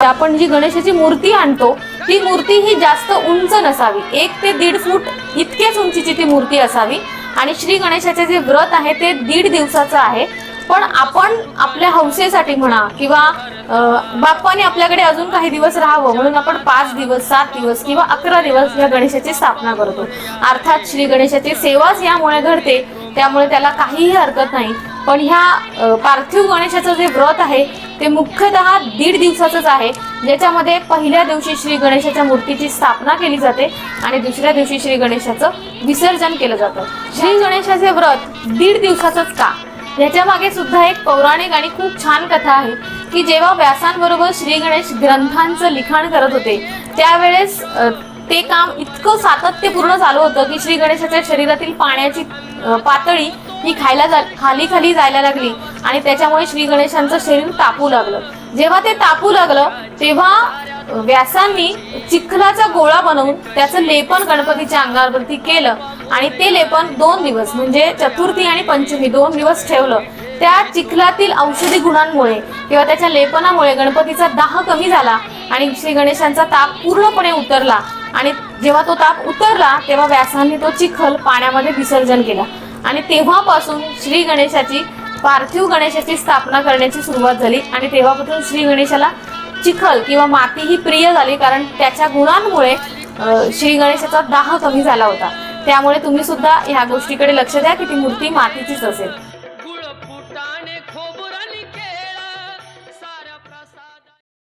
आपण जी गणेशाची मूर्ती आणतो ती मूर्ती ही जास्त उंच नसावी. एक ते दीड फूट इतकेच उंचीची ती मूर्ती असावी. आणि श्री गणेशाचे जे व्रत आहे ते दीड दिवसाचं आहे. पण आपण आपल्या हौसेसाठी म्हणा किंवा बाप्पाने आपल्याकडे अजून काही दिवस राहावं म्हणून आपण पाच दिवस सात दिवस किंवा अकरा दिवस या गणेशाची स्थापना करतो. अर्थात श्री गणेशाची सेवाच यामुळे घडते त्यामुळे त्याला काहीही हरकत नाही. पण ह्या पार्थिव गणेशाचं जे व्रत आहे ते मुख्यतः दीड दिवसाचंच आहे. ज्याच्यामध्ये पहिल्या दिवशी श्री गणेशाच्या मूर्तीची स्थापना केली जाते आणि दुसऱ्या दिवशी श्री गणेशाचं विसर्जन केलं जातं. श्री गणेशाचे व्रत दीड दिवसाचंच का? याच्या मागे सुद्धा एक पौराणिक आणि खूप छान कथा आहे की जेव्हा व्यासांबरोबर श्री गणेश ग्रंथांचं लिखाण करत होते त्यावेळेस ते काम इतकं सातत्यपूर्ण चालू होतं की श्री गणेशाच्या शरीरातील पाण्याची पातळी ही खायला जा खाली खाली जायला लागली आणि त्याच्यामुळे श्री गणेशांचं शरीर तापू लागलं. जेव्हा ते तापू लागलं तेव्हा व्यासांनी चिखलाचा गोळा बनवून त्याचं लेपन गणपतीच्या अंगावरती केलं आणि ते लेपन दोन दिवस म्हणजे चतुर्थी आणि पंचमी दोन दिवस ठेवलं. त्या चिखलातील औषधी गुणांमुळे किंवा त्याच्या लेपनामुळे गणपतीचा दाह कमी झाला आणि श्री गणेशांचा ताप पूर्णपणे उतरला. आणि जेव्हा तो ताप उतरला तेव्हा व्यासांनी तो चिखल पाण्यामध्ये विसर्जन केला. आणि तेव्हापासून श्री गणेशाची पार्थिव गणेशाची स्थापना करण्याची सुरुवात झाली. आणि तेव्हापासून श्री गणेशाला चिखल किंवा माती ही प्रिय झाली कारण त्याच्या गुणांमुळे श्री गणेशाचा दाह कमी झाला होता. त्यामुळे तुम्ही सुद्धा ह्या गोष्टीकडे लक्ष द्या की ती मूर्ती मातीचीच असेल.